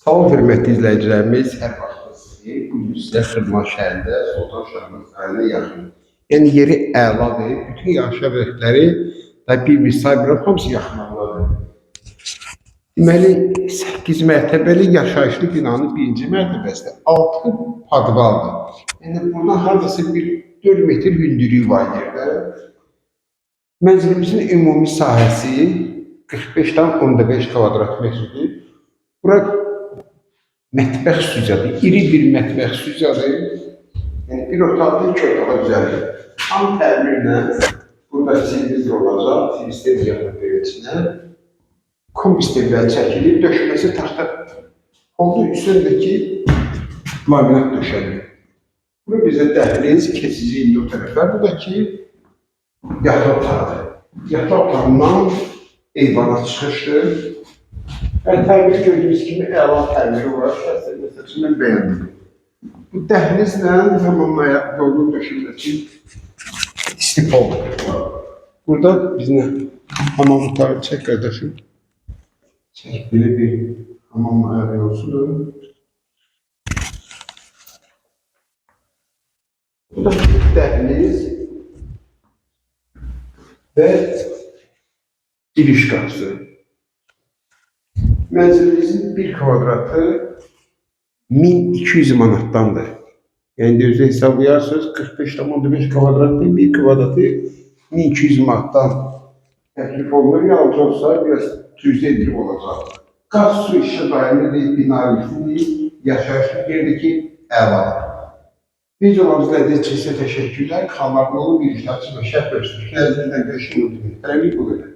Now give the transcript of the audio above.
Salam hörmətli izləyicilərimiz, hər vaxtınız xeyir. Bu gün sizə şəhərində Sultan Şahmaz rayonuna yaxın. Yeri əladır. Bütün yaşayış obyektləri və bir-bir sayıram hamısı yaxınlıqdadır. Deməli 8 mərtəbəli yaşayışlı binanın birinci mərtəbəsində 6 podvaldır. Yəni buradan hardasa bir 4 metr hündürlüyü var yerdə. Mənzilimizin ümumi sahəsi 45-dən 15 kvadrat metrdir. Bura mətbəx stüdiyadır. İri bir mətbəx stüdiyadır. Yəni bir otaqda iki otağa düzəlir. Tam təmirlə burada televizor olacaq, televizor yaxın içinə. Kombisterlər çəkilir, döşəməsi taxta oldu üstündəki laminat döşənir. Bura bizə dəhliz, keçici indi o tərəflər. Buradakı yataq otağıdır. Yataq otağından eyvana çıxışdır. Yəni təmir gördüyünüz kimi əla təmiri var. Şəxsən məsəl üçün mən bəyəndim. Bu dəhlizlə hamamaya yolun döşündəki istipol. Burada bizlə hamam otağı çək qardaşım. Çək belə bir hamam ayağı olsun. Bu da dəhliz və giriş qapısı. Mənzilimizin bir kvadratı 1200 manattandır. Yəni özü hesablayarsınız 45,5 kvadratın bir kvadratı 1200 manattan təklif olunur. Yalnız olsa biraz cüzdə edilib olacaq. Qaz su işə dayanır deyil, bina yüklü yaşayışlı yerdəki əla. Videolarımızı izlədiyiniz üçün sizə təşəkkürlər. Kanalımda olun, bir iştirakçı və şərh görsünüz. Nəzərindən görüşmək. Tələbi bu qədər.